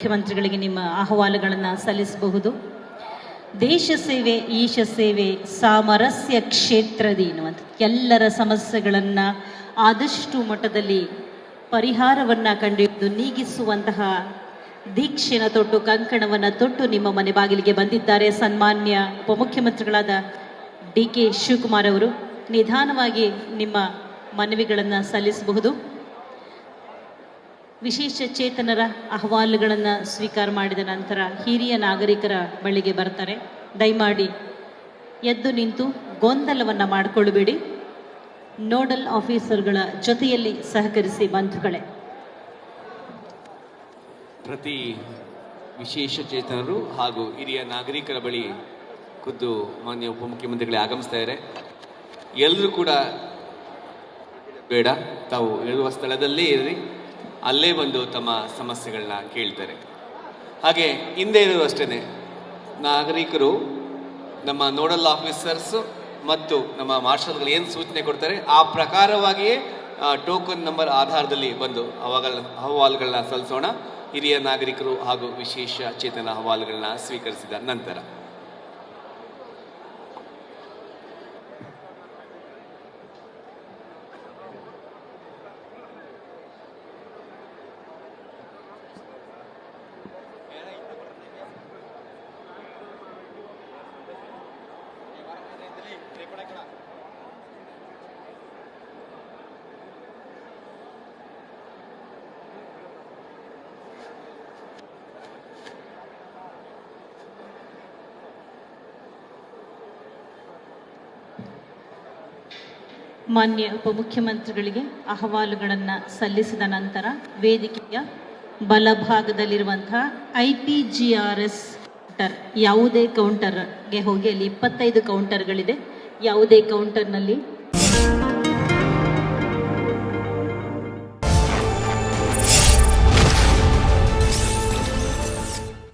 ಮುಖ್ಯಮಂತ್ರಿಗಳಿಗೆ ನಿಮ್ಮ ಅಹವಾಲುಗಳನ್ನು ಸಲ್ಲಿಸಬಹುದು. ದೇಶ ಸೇವೆ, ಈಶ ಸೇವೆ, ಸಾಮರಸ್ಯ ಕ್ಷೇತ್ರದಿ ಅಂತ. ಎಲ್ಲರ ಸಮಸ್ಯೆಗಳನ್ನು ಆದಷ್ಟು ಮಟ್ಟದಲ್ಲಿ ಪರಿಹಾರವನ್ನು ಕಂಡುಹಿಡಿದು ನೀಗಿಸುವಂತಹ ದೀಕ್ಷೆನ ತೊಟ್ಟು, ಕಂಕಣವನ್ನು ತೊಟ್ಟು ನಿಮ್ಮ ಮನೆ ಬಾಗಿಲಿಗೆ ಬಂದಿದ್ದಾರೆ ಸನ್ಮಾನ್ಯ ಉಪಮುಖ್ಯಮಂತ್ರಿಗಳಾದ ಡಿ ಕೆ ಶಿವಕುಮಾರ್ ಅವರು. ನಿಧಾನವಾಗಿ ನಿಮ್ಮ ಮನವಿಗಳನ್ನು ಸಲ್ಲಿಸಬಹುದು. ವಿಶೇಷ ಚೇತನರ ಅಹವಾಲುಗಳನ್ನು ಸ್ವೀಕಾರ ಮಾಡಿದ ನಂತರ ಹಿರಿಯ ನಾಗರಿಕರ ಬಳಿಗೆ ಬರ್ತಾರೆ. ದಯಮಾಡಿ ಎದ್ದು ನಿಂತು ಗೊಂದಲವನ್ನು ಮಾಡಿಕೊಳ್ಳಬೇಡಿ. ನೋಡಲ್ ಆಫೀಸರ್ಗಳ ಜೊತೆಯಲ್ಲಿ ಸಹಕರಿಸಿ ಬಂಧುಗಳೇ. ಪ್ರತಿ ವಿಶೇಷ ಚೇತನರು ಹಾಗೂ ಹಿರಿಯ ನಾಗರಿಕರ ಬಳಿ ಖುದ್ದು ಮಾನ್ಯ ಉಪಮುಖ್ಯಮಂತ್ರಿಗಳೇ ಆಗಮಿಸ್ತಾ ಇದ್ದಾರೆ. ಎಲ್ಲರೂ ಕೂಡ ಬೇಡ, ತಾವು ಇರುವ ಸ್ಥಳದಲ್ಲೇ ಇರ್ರಿ. ಅಲ್ಲೇ ಬಂದು ತಮ್ಮ ಸಮಸ್ಯೆಗಳನ್ನ ಕೇಳ್ತಾರೆ. ಹಾಗೆ ಹಿಂದೆ ಇರೋದು ಅಷ್ಟೇ ನಾಗರಿಕರು, ನಮ್ಮ ನೋಡಲ್ ಆಫೀಸರ್ಸ್ ಮತ್ತು ನಮ್ಮ ಮಾರ್ಷಲ್ಗಳು ಏನು ಸೂಚನೆ ಕೊಡ್ತಾರೆ, ಆ ಪ್ರಕಾರವಾಗಿಯೇ ಟೋಕನ್ ನಂಬರ್ ಆಧಾರದಲ್ಲಿ ಬಂದು ಅವಾಗ ಅಹವಾಲುಗಳನ್ನ ಸಲ್ಲಿಸೋಣ. ಹಿರಿಯ ನಾಗರಿಕರು ಹಾಗೂ ವಿಶೇಷ ಚೇತನ ಅಹವಾಲುಗಳನ್ನ ಸ್ವೀಕರಿಸಿದ ನಂತರ. ಮಾನ್ಯ ಉಪಮುಖ್ಯಮಂತ್ರಿಗಳಿಗೆ ಅಹವಾಲುಗಳನ್ನು ಸಲ್ಲಿಸಿದ ನಂತರ ವೇದಿಕೆಯ ಬಲಭಾಗದಲ್ಲಿರುವಂತಹ I P G R S counter ಯಾವುದೇ ಕೌಂಟರ್ಗೆ ಹೋಗಿ ಅಲ್ಲಿ ಇಪ್ಪತ್ತೈದು ಕೌಂಟರ್ಗಳಿದೆ ಯಾವುದೇ ಕೌಂಟರ್ನಲ್ಲಿ